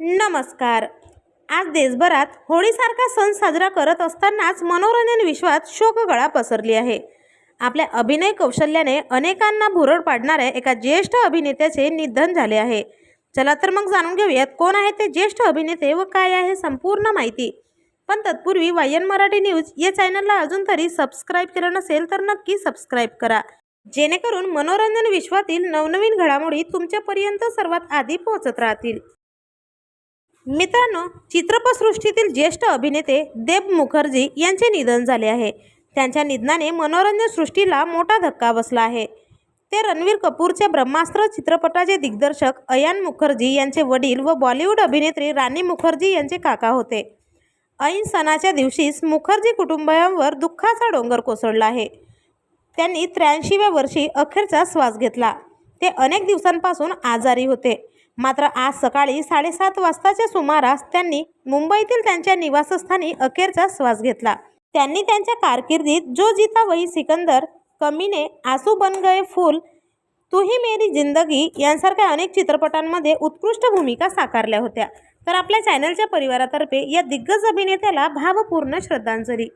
नमस्कार. आज देशभरात होळीसारखा सण साजरा करत असतानाच मनोरंजन विश्वात शोकगळा पसरली आहे. आपल्या अभिनय कौशल्याने अनेकांना भुरळ पाडणाऱ्या एका ज्येष्ठ अभिनेत्याचे निधन झाले आहे. चला तर मग जाणून घेऊयात कोण आहे ते ज्येष्ठ अभिनेते व काय आहे संपूर्ण माहिती. पण तत्पूर्वी वायन मराठी न्यूज या चॅनलला अजून तरी सबस्क्राईब केलं नसेल तर नक्की सबस्क्राईब करा. जेणेकरून मनोरंजन विश्वातील नवनवीन घडामोडी तुमच्यापर्यंत सर्वात आधी पोहोचत राहतील. मित्रांनो चित्रपटसृष्टीतील ज्येष्ठ अभिनेते देब मुखर्जी यांचे निधन झाले आहे. त्यांच्या निधनाने मनोरंजन सृष्टीला मोठा धक्का बसला आहे. ते रणवीर कपूरच्या ब्रह्मास्त्र चित्रपटाचे दिग्दर्शक अयान मुखर्जी यांचे वडील व बॉलिवूड अभिनेत्री राणी मुखर्जी यांचे काका होते. ऐन सणाच्या दिवशीच मुखर्जी कुटुंबियांवर दुःखाचा डोंगर कोसळला आहे. त्यांनी त्र्याऐंशीव्या वर्षी अखेरचा श्वास घेतला. ते अनेक दिवसांपासून आजारी होते. मात्र आज सकाळी साडेसात वाजताच्या सुमारास त्यांनी मुंबईतील त्यांच्या निवासस्थानी अखेरचा श्वास घेतला. त्यांनी त्यांच्या कारकिर्दीत जो जीता वही सिकंदर कमीने आसू बन गए फूल तू ही मेरी जिंदगी यांसारख्या अनेक चित्रपटांमध्ये उत्कृष्ट भूमिका साकारल्या होत्या. तर आपल्या चॅनलच्या परिवारातर्फे या दिग्गज अभिनेत्याला भावपूर्ण श्रद्धांजली.